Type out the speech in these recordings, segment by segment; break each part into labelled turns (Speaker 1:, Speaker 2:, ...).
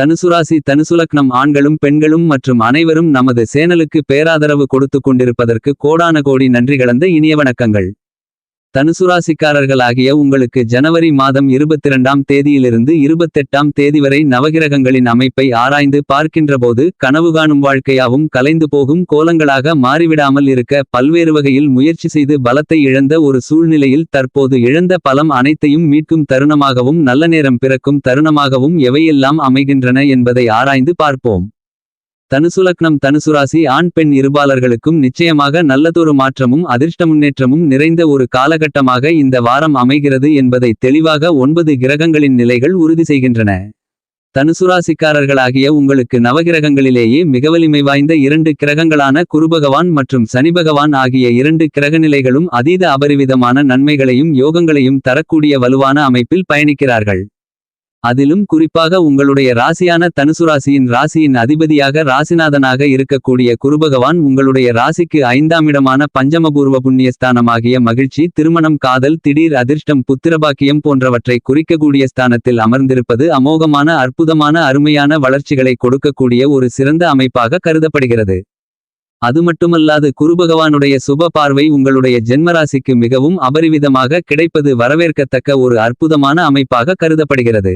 Speaker 1: தனுசுராசி தனுசுலக்னம் ஆண்களும் பெண்களும் மற்றும் அனைவரும் நமது சேனலுக்கு பேராதரவு கொடுத்து கொண்டிருப்பதற்கு கோடான கோடி நன்றி கலந்த இனிய வணக்கங்கள். தனுசுராசிக்காரர்களாகிய உங்களுக்கு ஜனவரி மாதம் இருபத்திரண்டாம் தேதியிலிருந்து இருபத்தெட்டாம் தேதி வரை நவகிரகங்களின் அமைப்பை ஆராய்ந்து பார்க்கின்றபோது கனவு காணும் வாழ்க்கையாவும் கலைந்து போகும் கோலங்களாக மாறிவிடாமல் இருக்க பல்வேறு வகையில் முயற்சி செய்து பலத்தை இழந்த ஒரு சூழ்நிலையில் தற்போது இழந்த பலம் அனைத்தையும் மீட்கும் தருணமாகவும் நல்ல நேரம் பிறக்கும் தருணமாகவும் எவையெல்லாம் அமைகின்றன என்பதை ஆராய்ந்து பார்ப்போம். தனுசுலக்னம் தனுசுராசி ஆண் பெண் இருபாலர்களுக்கும் நிச்சயமாக நல்லதொரு மாற்றமும் அதிர்ஷ்ட முன்னேற்றமும் நிறைந்த ஒரு காலகட்டமாக இந்த வாரம் அமைகிறது என்பதை தெளிவாக ஒன்பது கிரகங்களின் நிலைகள் உறுதி செய்கின்றன. தனுசுராசிக்காரர்களாகிய உங்களுக்கு நவகிரகங்களிலேயே மிக வலிமை வாய்ந்த இரண்டு கிரகங்களான குருபகவான் மற்றும் சனிபகவான் ஆகிய இரண்டு கிரகநிலைகளும் அதீத அபரிவிதமான நன்மைகளையும் யோகங்களையும் தரக்கூடிய வலுவான அமைப்பில் பயணிக்கிறார்கள். அதிலும் குறிப்பாக உங்களுடைய ராசியான தனுசுராசியின் ராசியின் அதிபதியாக ராசிநாதனாக இருக்கக்கூடிய குருபகவான் உங்களுடைய ராசிக்கு ஐந்தாம் இடமான பஞ்சமபூர்வ புண்ணியஸ்தானமாகிய மகிழ்ச்சி திருமணம் காதல் திடீர் அதிர்ஷ்டம் புத்திரபாக்கியம் போன்றவற்றை குறிக்கக்கூடிய ஸ்தானத்தில் அமர்ந்திருப்பது அமோகமான அற்புதமான அருமையான வளர்ச்சிகளை கொடுக்கக்கூடிய ஒரு சிறந்த அமைப்பாக கருதப்படுகிறது. அது மட்டுமல்லாது குருபகவானுடைய சுப பார்வை உங்களுடைய ஜென்மராசிக்கு மிகவும் அபரிவிதமாக கிடைப்பது வரவேற்கத்தக்க ஒரு அற்புதமான அமைப்பாக கருதப்படுகிறது.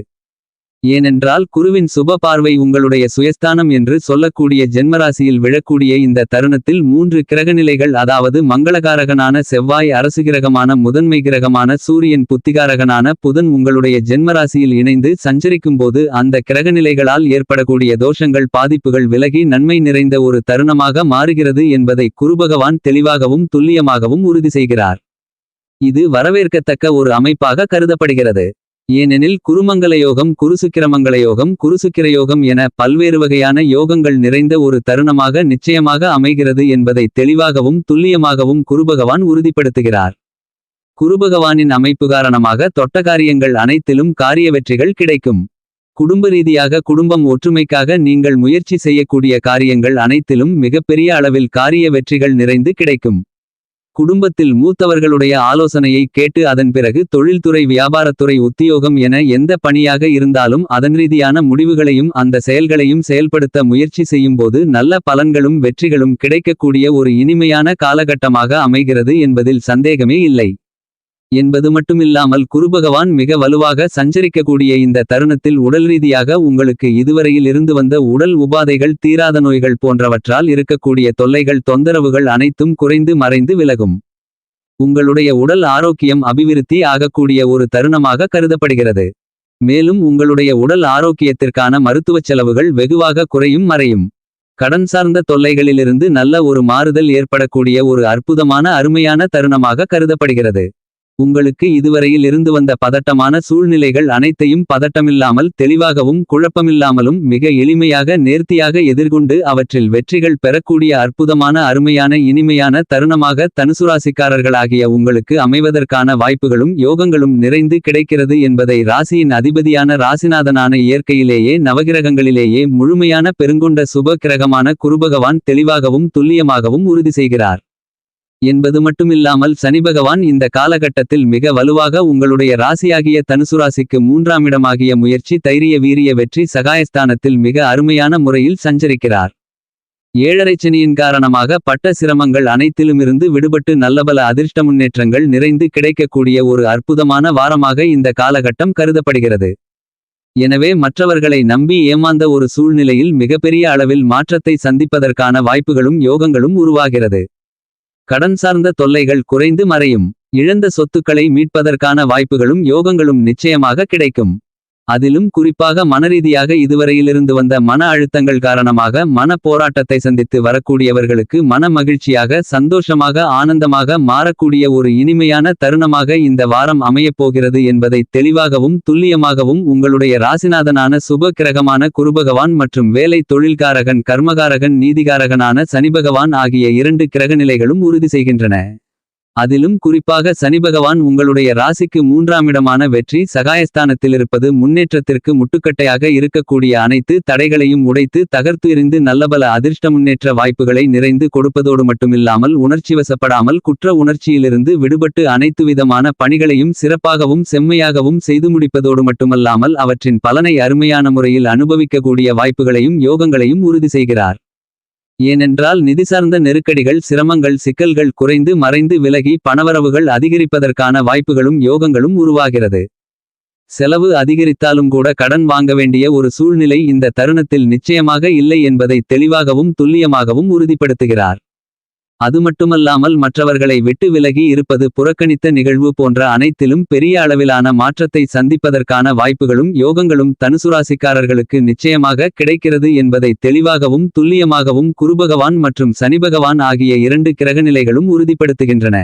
Speaker 1: ஏனென்றால் குருவின் சுப பார்வை உங்களுடைய சுயஸ்தானம் என்று சொல்லக்கூடிய ஜென்மராசியில் விழக்கூடிய இந்த தருணத்தில் மூன்று கிரகநிலைகள் அதாவது மங்களகாரகனான செவ்வாய் அரசு கிரகமான முதன்மை கிரகமான சூரியன் புத்திகாரகனான புதன் உங்களுடைய ஜென்மராசியில் இணைந்து சஞ்சரிக்கும்போது அந்த கிரகநிலைகளால் ஏற்படக்கூடிய தோஷங்கள் பாதிப்புகள் விலகி நன்மை நிறைந்த ஒரு தருணமாக மாறுகிறது என்பதை குருபகவான் தெளிவாகவும் துல்லியமாகவும் உறுதி செய்கிறார். இது வரவேற்கத்தக்க ஒரு அமைப்பாக கருதப்படுகிறது. ஏனெனில் குருமங்கல யோகம் குருசுக்கிரமங்கள யோகம் குருசுக்கிர யோகம் என பல்வேறு வகையான யோகங்கள் நிறைந்த ஒரு தருணமாக நிச்சயமாக அமைகிறது என்பதை தெளிவாகவும் துல்லியமாகவும் குருபகவான் உறுதிப்படுத்துகிறார். குருபகவானின் அமைப்பு காரணமாக தொட்ட காரியங்கள் அனைத்திலும் காரிய வெற்றிகள் கிடைக்கும். குடும்ப ரீதியாக குடும்பம் ஒற்றுமைக்காக நீங்கள் முயற்சி செய்யக்கூடிய காரியங்கள் அனைத்திலும் மிகப்பெரிய அளவில் காரிய வெற்றிகள் நிறைந்து கிடைக்கும். குடும்பத்தில் மூத்தவர்களுடைய ஆலோசனையை கேட்டு அதன் பிறகு தொழில்துறை வியாபாரத்துறை உத்தியோகம் என எந்த பணியாக இருந்தாலும் அதன் ரீதியான முடிவுகளையும் அந்த செயல்களையும் செயல்படுத்த முயற்சி செய்யும்போது நல்ல பலன்களும் வெற்றிகளும் கிடைக்கக்கூடிய ஒரு இனிமையான காலகட்டமாக அமைகிறது என்பதில் சந்தேகமே இல்லை. என்பது மட்டுமில்லாமல் குருபகவான் மிக வலுவாக சஞ்சரிக்கக்கூடிய இந்த தருணத்தில் உடல் ரீதியாக உங்களுக்கு இதுவரையில் இருந்து வந்த உடல் உபாதைகள் தீராத நோய்கள் போன்றவற்றால் இருக்கக்கூடிய தொல்லைகள் தொந்தரவுகள் அனைத்தும் குறைந்து மறைந்து விலகும். உங்களுடைய உடல் ஆரோக்கியம் அபிவிருத்தி ஆகக்கூடிய ஒரு தருணமாக கருதப்படுகிறது. மேலும் உங்களுடைய உடல் ஆரோக்கியத்திற்கான மருத்துவச் செலவுகள் வெகுவாக குறையும் மறையும். கடன் சார்ந்த தொல்லைகளிலிருந்து நல்ல ஒரு மாறுதல் ஏற்படக்கூடிய ஒரு அற்புதமான அருமையான தருணமாக கருதப்படுகிறது. உங்களுக்கு இதுவரையில் இருந்து வந்த பதட்டமான சூழ்நிலைகள் அனைத்தையும் பதட்டமில்லாமல் தெளிவாகவும் குழப்பமில்லாமலும் மிக எளிமையாக நேர்த்தியாக எதிர்கொண்டு அவற்றில் வெற்றிகள் பெறக்கூடிய அற்புதமான அருமையான இனிமையான தருணமாக தனுசுராசிக்காரர்களாகிய உங்களுக்கு அமைவதற்கான வாய்ப்புகளும் யோகங்களும் நிறைந்து கிடைக்கிறது என்பதை ராசியின் அதிபதியான ராசிநாதனான இயற்கையிலேயே நவகிரகங்களிலேயே முழுமையான பெருங்கொண்ட சுப கிரகமான குருபகவான் தெளிவாகவும் துல்லியமாகவும் உறுதி செய்கிறார். என்பது மட்டுமில்லாமல் சனிபகவான் இந்த காலகட்டத்தில் மிக வலுவாக உங்களுடைய ராசியாகிய தனுசுராசிக்கு மூன்றாம் இடமாகிய முயற்சி தைரிய வீரிய வெற்றி சகாயஸ்தானத்தில் மிக அருமையான முறையில் சஞ்சரிக்கிறார். ஏழரைச்சனியின் காரணமாக பட்ட சிரமங்கள் அனைத்திலுமிருந்து விடுபட்டு நல்லபல அதிர்ஷ்ட முன்னேற்றங்கள் நிறைந்து கிடைக்கக்கூடிய ஒரு அற்புதமான வாரமாக இந்த காலகட்டம் கருதப்படுகிறது. எனவே மற்றவர்களை நம்பி ஏமாந்த ஒரு சூழ்நிலையில் மிகப்பெரிய அளவில் மாற்றத்தை சந்திப்பதற்கான வாய்ப்புகளும் யோகங்களும் உருவாகிறது. கடன் சார்ந்த தொல்லைகள் குறைந்து மறையும். இழந்த சொத்துக்களை மீட்பதற்கான வாய்ப்புகளும் யோகங்களும் நிச்சயமாக கிடைக்கும். அதிலும் குறிப்பாக மனரீதியாக இதுவரையிலிருந்து வந்த மன அழுத்தங்கள் காரணமாக மன போராட்டத்தை சந்தித்து வரக்கூடியவர்களுக்கு மன மகிழ்ச்சியாக சந்தோஷமாக ஆனந்தமாக மாறக்கூடிய ஒரு இனிமையான தருணமாக இந்த வாரம் அமையப்போகிறது என்பதை தெளிவாகவும் துல்லியமாகவும் உங்களுடைய ராசிநாதனான சுப கிரகமான குருபகவான் மற்றும் வேலை தொழில்காரகன் கர்மகாரகன் நீதிகாரகனான சனிபகவான் ஆகிய இரண்டு கிரகநிலைகளும் உறுதி செய்கின்றன. அதிலும் குறிப்பாக சனிபகவான் உங்களுடைய ராசிக்கு மூன்றாமிடமான வெற்றி சகாயஸ்தானத்திலிருப்பது முன்னேற்றத்திற்கு முட்டுக்கட்டையாக இருக்கக்கூடிய அனைத்து தடைகளையும் உடைத்து தகர்த்து எறிந்து நல்லபல அதிர்ஷ்ட முன்னேற்ற வாய்ப்புகளை நிறைந்து கொடுப்பதோடு மட்டுமில்லாமல் உணர்ச்சிவசப்படாமல் குற்ற உணர்ச்சியிலிருந்து விடுபட்டு அனைத்து விதமான பணிகளையும் சிறப்பாகவும் செம்மையாகவும் செய்து முடிப்பதோடு மட்டுமல்லாமல் அவற்றின் பலனை அருமையான முறையில் அனுபவிக்கக்கூடிய வாய்ப்புகளையும் யோகங்களையும் உறுதி செய்கிறார். ஏனென்றால் நிதி சார்ந்த நெருக்கடிகள் சிரமங்கள் சிக்கல்கள் குறைந்து மறைந்து விலகி பணவரவுகள் அதிகரிப்பதற்கான வாய்ப்புகளும் யோகங்களும் உருவாகிறது. செலவு அதிகரித்தாலும் கூட கடன் வாங்க வேண்டிய ஒரு சூழ்நிலை இந்த தருணத்தில் நிச்சயமாக இல்லை என்பதை தெளிவாகவும் துல்லியமாகவும் உறுதிப்படுத்துகிறார். அது மட்டுமல்லாமல் மற்றவர்களை விட்டு விலகி இருப்பது புறக்கணித்த நிகழ்வு போன்ற அனைத்திலும் பெரிய அளவிலான மாற்றத்தை சந்திப்பதற்கான வாய்ப்புகளும் யோகங்களும் தனுசுராசிக்காரர்களுக்கு நிச்சயமாக கிடைக்கிறது என்பதை தெளிவாகவும் துல்லியமாகவும் குருபகவான் மற்றும் சனிபகவான் ஆகிய இரண்டு கிரகநிலைகளும் உறுதிப்படுத்துகின்றன.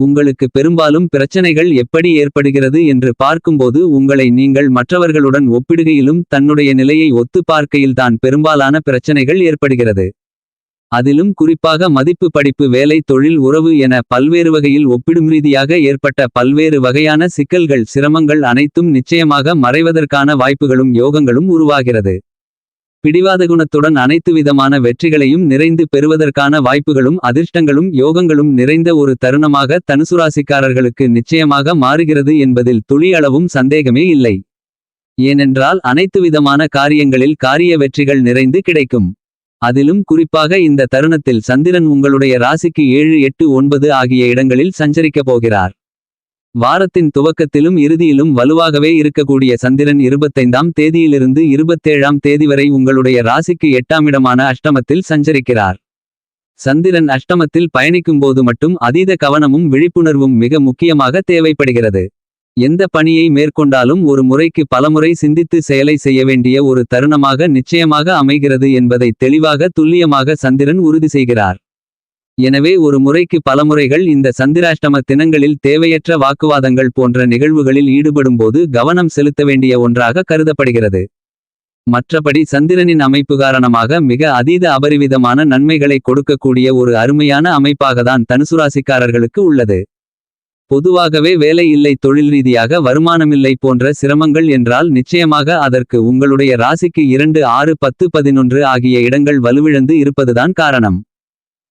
Speaker 1: உங்களுக்கு பெரும்பாலும் பிரச்சனைகள் எப்படி ஏற்படுகிறது என்று பார்க்கும்போது உங்களை நீங்கள் மற்றவர்களுடன் ஒப்பிடுகையிலும் தன்னுடைய நிலையை ஒத்து பார்க்கையில்தான் பெரும்பாலான பிரச்சனைகள் ஏற்படுகிறது. அதிலும் குறிப்பாக மதிப்பு படிப்பு வேலை தொழில் உறவு என பல்வேறு வகையில் ஒப்பிடும் ரீதியாக ஏற்பட்ட பல்வேறு வகையான சிக்கல்கள் சிரமங்கள் அனைத்தும் நிச்சயமாக மறைவதற்கான வாய்ப்புகளும் யோகங்களும் உருவாகிறது. பிடிவாத குணத்துடன் அனைத்து விதமான வெற்றிகளையும் நிறைந்து பெறுவதற்கான வாய்ப்புகளும் அதிர்ஷ்டங்களும் யோகங்களும் நிறைந்த ஒரு தருணமாக தனுசுராசிக்காரர்களுக்கு நிச்சயமாக மாறுகிறது என்பதில் துளியளவும் சந்தேகமே இல்லை. ஏனென்றால் அனைத்து விதமான காரியங்களில் காரிய வெற்றிகள் நிறைந்து கிடைக்கும். அதிலும் குறிப்பாக இந்த தருணத்தில் சந்திரன் உங்களுடைய ராசிக்கு ஏழு எட்டு ஒன்பது ஆகிய இடங்களில் சஞ்சரிக்கப் போகிறார். வாரத்தின் துவக்கத்திலும் இறுதியிலும் வலுவாகவே இருக்கக்கூடிய சந்திரன் இருபத்தைந்தாம் தேதியிலிருந்து இருபத்தேழாம் தேதி வரை உங்களுடைய ராசிக்கு எட்டாம் இடமான அஷ்டமத்தில் சஞ்சரிக்கிறார். சந்திரன் அஷ்டமத்தில் பயணிக்கும்போது மட்டும் அதீத கவனமும் விழிப்புணர்வும் மிக முக்கியமாக தேவைப்படுகிறது. எந்த பணியை மேற்கொண்டாலும் ஒரு முறைக்கு பலமுறை சிந்தித்து செயலை செய்ய வேண்டிய ஒரு தருணமாக நிச்சயமாக அமைகிறது என்பதை தெளிவாக துல்லியமாக சந்திரன் உறுதி செய்கிறார். எனவே ஒரு முறைக்கு பலமுறைகள் இந்த சந்திராஷ்டம தினங்களில் தேவையற்ற வாக்குவாதங்கள் போன்ற நிகழ்வுகளில் ஈடுபடும்போது கவனம் செலுத்த வேண்டிய ஒன்றாக கருதப்படுகிறது. மற்றபடி சந்திரனின் அமைப்பு காரணமாக மிக அதீத அபரிவிதமான நன்மைகளை கொடுக்கக்கூடிய ஒரு அருமையான அமைப்பாகத்தான் தனுசுராசிக்காரர்களுக்கு உள்ளது. பொதுவாகவே வேலை இல்லை தொழில் ரீதியாக வருமானமில்லை போன்ற சிரமங்கள் என்றால் நிச்சயமாக அதற்கு உங்களுடைய ராசிக்கு இரண்டு ஆறு பத்து பதினொன்று ஆகிய இடங்கள் வலுவிழந்து இருப்பதுதான் காரணம்.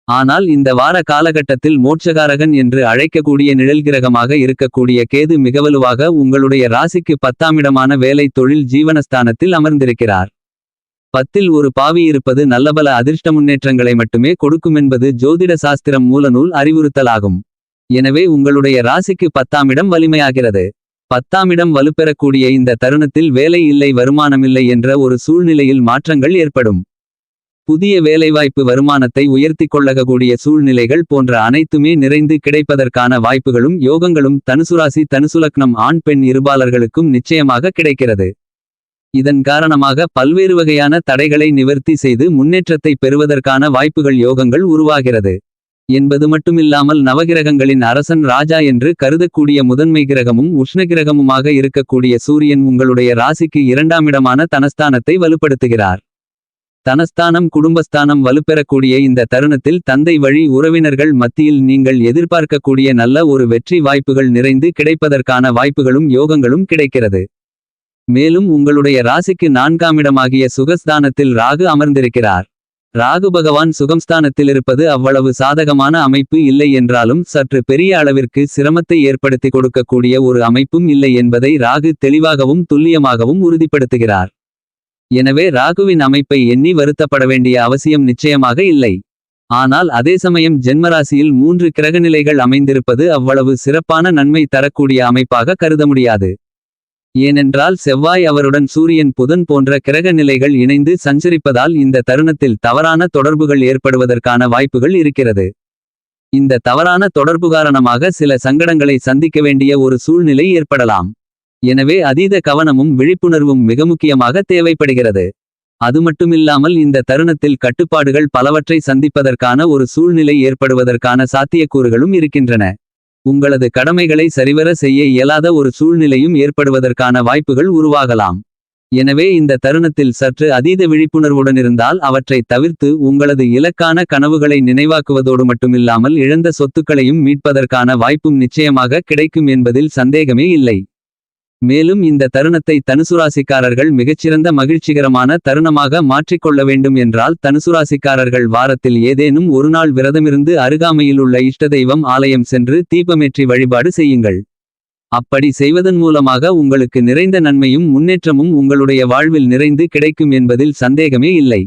Speaker 1: ஆனால் இந்த வார காலகட்டத்தில் மோட்சகாரகன் என்று அழைக்கக்கூடிய நிழல்கிரகமாக இருக்கக்கூடிய கேது மிகவலுவாக உங்களுடைய ராசிக்கு பத்தாமிடமான வேலை தொழில் ஜீவனஸ்தானத்தில் அமர்ந்திருக்கிறார். பத்தில் ஒரு பாவி இருப்பது நல்லபல அதிர்ஷ்ட முன்னேற்றங்களை மட்டுமே கொடுக்குமென்பது ஜோதிட சாஸ்திரம் மூலநூல் அறிவுறுத்தலாகும். எனவே உங்களுடைய ராசிக்கு பத்தாமிடம் வலிமையாகிறது. பத்தாமிடம் வலுப்பெறக்கூடிய இந்த தருணத்தில் வேலை இல்லை வருமானமில்லை என்ற ஒரு சூழ்நிலையில் மாற்றங்கள் ஏற்படும். புதிய வேலைவாய்ப்பு வருமானத்தை உயர்த்திக் கொள்ளக்கூடிய சூழ்நிலைகள் போன்ற அனைத்துமே நிறைந்து கிடைப்பதற்கான வாய்ப்புகளும் யோகங்களும் தனுசுராசி தனுசுலக்னம் ஆண் பெண் இருபாலர்களுக்கும் நிச்சயமாக கிடைக்கிறது. இதன் காரணமாக பல்வேறு வகையான தடைகளை நிவர்த்தி செய்து முன்னேற்றத்தை பெறுவதற்கான வாய்ப்புகள் யோகங்கள் உருவாகிறது. என்பது மட்டுமில்லாமல் நவகிரகங்களின் அரசன் ராஜா என்று கருதக்கூடிய முதன்மை கிரகமும் உஷ்ணகிரகமுமாக இருக்கக்கூடிய சூரியன் உங்களுடைய ராசிக்கு இரண்டாமிடமான தனஸ்தானத்தை வலுப்படுத்துகிறார். தனஸ்தானம் குடும்பஸ்தானம் வலுப்பெறக்கூடிய இந்த தருணத்தில் தந்தை வழி உறவினர்கள் மத்தியில் நீங்கள் எதிர்பார்க்கக்கூடிய நல்ல ஒரு வெற்றி வாய்ப்புகள் நிறைந்து கிடைப்பதற்கான வாய்ப்புகளும் யோகங்களும் கிடைக்கிறது. மேலும் உங்களுடைய ராசிக்கு நான்காமிடமாகிய சுகஸ்தானத்தில் ராகு அமர்ந்திருக்கிறார். ராகு பகவான் சுகம்ஸ்தானத்தில் இருப்பது அவ்வளவு சாதகமான அமைப்பு இல்லை என்றாலும் சற்று பெரிய அளவிற்கு சிரமத்தை ஏற்படுத்தி கொடுக்கக்கூடிய ஒரு அமைப்பும் இல்லை என்பதை ராகு தெளிவாகவும் துல்லியமாகவும் உறுதிப்படுத்துகிறார். எனவே ராகுவின் அமைப்பை எண்ணி வருத்தப்பட வேண்டிய அவசியம் நிச்சயமாக இல்லை. ஆனால் அதே சமயம் ஜென்மராசியில் மூன்று கிரகநிலைகள் அமைந்திருப்பது அவ்வளவு சிறப்பான நன்மை தரக்கூடிய அமைப்பாக கருத முடியாது. ஏனென்றால் செவ்வாய் அவருடன் சூரியன் புதன் போன்ற கிரக நிலைகள் இணைந்து சஞ்சரிப்பதால் இந்த தருணத்தில் தவறான தொடர்புகள் ஏற்படுவதற்கான வாய்ப்புகள் இருக்கிறது. இந்த தவறான தொடர்பு காரணமாக சில சங்கடங்களை சந்திக்க வேண்டிய ஒரு சூழ்நிலை ஏற்படலாம். எனவே அதீத கவனமும் விழிப்புணர்வும் மிக முக்கியமாக தேவைப்படுகிறது. அது மட்டுமில்லாமல் இந்த தருணத்தில் கட்டுப்பாடுகள் பலவற்றை சந்திப்பதற்கான ஒரு சூழ்நிலை ஏற்படுவதற்கான சாத்தியக்கூறுகளும் இருக்கின்றன. உங்களது கடமைகளை சரிவர செய்ய இயலாத ஒரு சூழ்நிலையும் ஏற்படுவதற்கான வாய்ப்புகள் உருவாகலாம் எனவே இந்த தருணத்தில் சற்று அதீத விழிப்புணர்வுடனிருந்தால் அவற்றை அவற்றைத் தவிர்த்து உங்களது இலக்கான கனவுகளை நினைவாக்குவதோடு மட்டுமில்லாமல் இழந்த சொத்துக்களையும் மீட்பதற்கான வாய்ப்பும் நிச்சயமாக கிடைக்கும் என்பதில் சந்தேகமே இல்லை. மேலும் இந்த தருணத்தை தனுசுராசிக்காரர்கள் மிகச்சிறந்த மகிழ்ச்சிகரமான தருணமாக மாற்றிக்கொள்ள வேண்டும் என்றால் தனுசுராசிக்காரர்கள் வாரத்தில் ஏதேனும் ஒருநாள் விரதமிருந்து அருகாமையில் உள்ள இஷ்டதெய்வம் ஆலயம் சென்று தீபமேற்றி வழிபாடு செய்யுங்கள். அப்படி செய்வதன் மூலமாக உங்களுக்கு நிறைந்த நன்மையும் முன்னேற்றமும் உங்களுடைய வாழ்வில் நிறைந்து கிடைக்கும் என்பதில் சந்தேகமே இல்லை.